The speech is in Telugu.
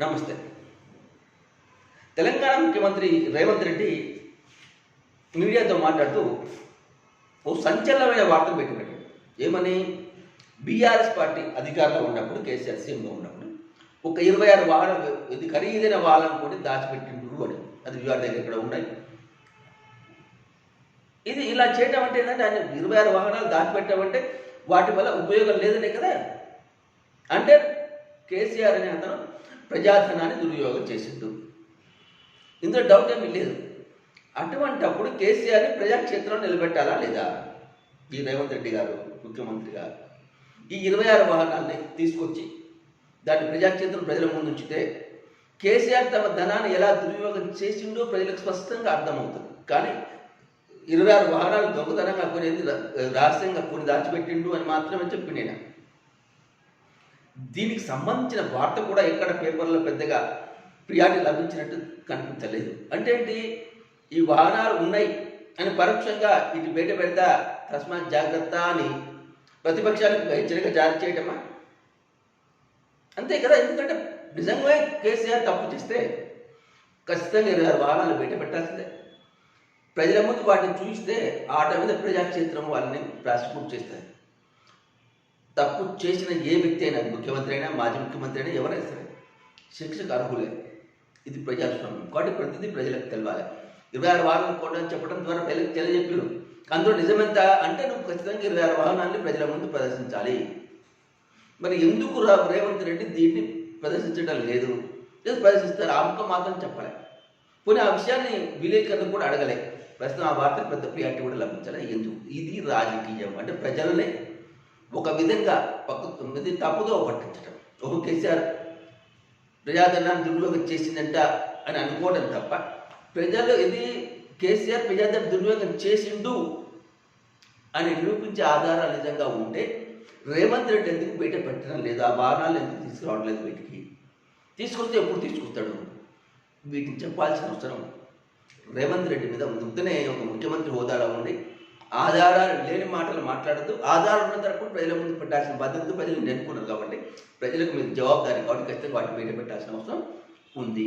నమస్తే. తెలంగాణ ముఖ్యమంత్రి రేవంత్ రెడ్డి మీడియాతో మాట్లాడుతూ ఓ సంచలనమైన వార్తలు పెట్టుబడి ఏమని? బీఆర్ఎస్ పార్టీ అధికారంలో ఉన్నప్పుడు కేసీఆర్ సీఎంగా ఉన్నప్పుడు ఒక ఇరవై ఆరు వాహనాలు ఇది ఖరీదైన వాహనం కూడా దాచిపెట్టిండ్రు అని. అది వివాహ దగ్గర ఇక్కడ ఉన్నాయి? ఇది ఇలా చేయటం అంటే ఏంటంటే ఆయన ఇరవై ఆరు వాహనాలు దాచిపెట్టామంటే వాటి వల్ల ఉపయోగం లేదనే కదా. అంటే కేసీఆర్ అనే అతను ప్రజాధనాన్ని దుర్యోగం చేసిండు. ఇందులో డౌట్ ఏమీ లేదు. అటువంటప్పుడు కేసీఆర్ని ప్రజాక్షేత్రంలో నిలబెట్టాలా లేదా? ఈ రేవంత్ రెడ్డి గారు ముఖ్యమంత్రి గారు. ఈ ఇరవై ఆరు వాహనాల్ని తీసుకొచ్చి దాన్ని ప్రజాక్షేత్రం ప్రజల ముందు ఉంచితే కేసీఆర్ తమ ధనాన్ని ఎలా దుర్వినియోగం చేసిండో ప్రజలకు స్పష్టంగా అర్థమవుతుంది. కానీ ఇరవై ఆరు వాహనాలు దొంగతనంగా కొనేది రహస్యంగా కొని దాచిపెట్టిండు అని మాత్రమే చెప్పి నేను? దీనికి సంబంధించిన వార్త కూడా ఎక్కడ పేపర్లో పెద్దగా ప్రియారిటీ లభించినట్టు కనిపించలేదు. అంటే ఏంటి? ఈ వాహనాలు ఉన్నాయి అని పరోక్షంగా ఇటు బయట పెడతా తస్మాత్ జాగ్రత్త అని ప్రతిపక్షాలకు హెచ్చరిక జారీ చేయటమా? అంతే కదా. ఎందుకంటే నిజంగా కేసీఆర్ తప్పు చేస్తే ఖచ్చితంగా ఇరవై ఆరు వాహనాలు బయట పెట్టాల్సిందే. ప్రజల ముందు వాటిని చూస్తే ఆట మీద ప్రజాక్షేత్రం వాళ్ళని ప్రాసిక్యూట్ చేస్తారు. తప్పు చేసిన ఏ వ్యక్తి అయినా అది ముఖ్యమంత్రి అయినా మాజీ ముఖ్యమంత్రి అయినా ఎవరైనా సరే శిక్షకు అర్హులే. ఇది ప్రజాస్వామ్యం. కాబట్టి ప్రతిదీ ప్రజలకు తెలవాలి. ఇరవై ఆరు వాహనాలు కొనని చెప్పడం ద్వారా ప్రజలకు తెలియజెప్పారు. అందులో నిజమెంత అంటే నువ్వు ఖచ్చితంగా ఇరవై ఆరు వాహనాన్ని ప్రజల ముందు ప్రదర్శించాలి. మరి ఎందుకు రా రేవంత్ రెడ్డి దీన్ని ప్రదర్శించడం లేదు? లేదు ప్రదర్శిస్తారు. ఆ ముఖం మాత్రం చెప్పలే. పోనీ ఆ విషయాన్ని విలేకరులు కూడా అడగలే. ప్రస్తుతం ఆ వార్తకు పెద్ద ప్రియారిటీ కూడా లభించాలి. ఎందుకు? ఇది రాజకీయం. అంటే ప్రజలనే ఒక విధంగా పక్క ఇది తప్పుదో పట్టించడం ఒక కేసీఆర్ ప్రజాధనాన్ని దుర్వినియోగం చేసిందంట అని అనుకోవడం తప్ప ప్రజలు ఇది కేసీఆర్ ప్రజాధన దుర్వినియోగం చేసిండు అని నిరూపించే ఆధారాలు నిజంగా ఉంటే రేవంత్ రెడ్డి ఎందుకు బయట పెట్టడం లేదు? ఆ వాహనాలు ఎందుకు తీసుకురావట్లేదు వీటికి? తీసుకొస్తే ఎప్పుడు తీసుకొస్తాడు? వీటిని చెప్పాల్సిన అవసరం రేవంత్ రెడ్డి మీద ముందునే ఒక ముఖ్యమంత్రి హోదాలో ఉండి ఆధారాలు లేని మాటలు మాట్లాడద్దు. ఆధారాలు ఉన్న తరపు ప్రజల ముందు పెట్టాల్సిన బాధ్యత ప్రజలు నెనుకున్నారు కాబట్టి ప్రజలకు మీరు జవాబుదారి కాబట్టి ఖచ్చితంగా వాటిని బయట పెట్టాల్సిన అవసరం ఉంది.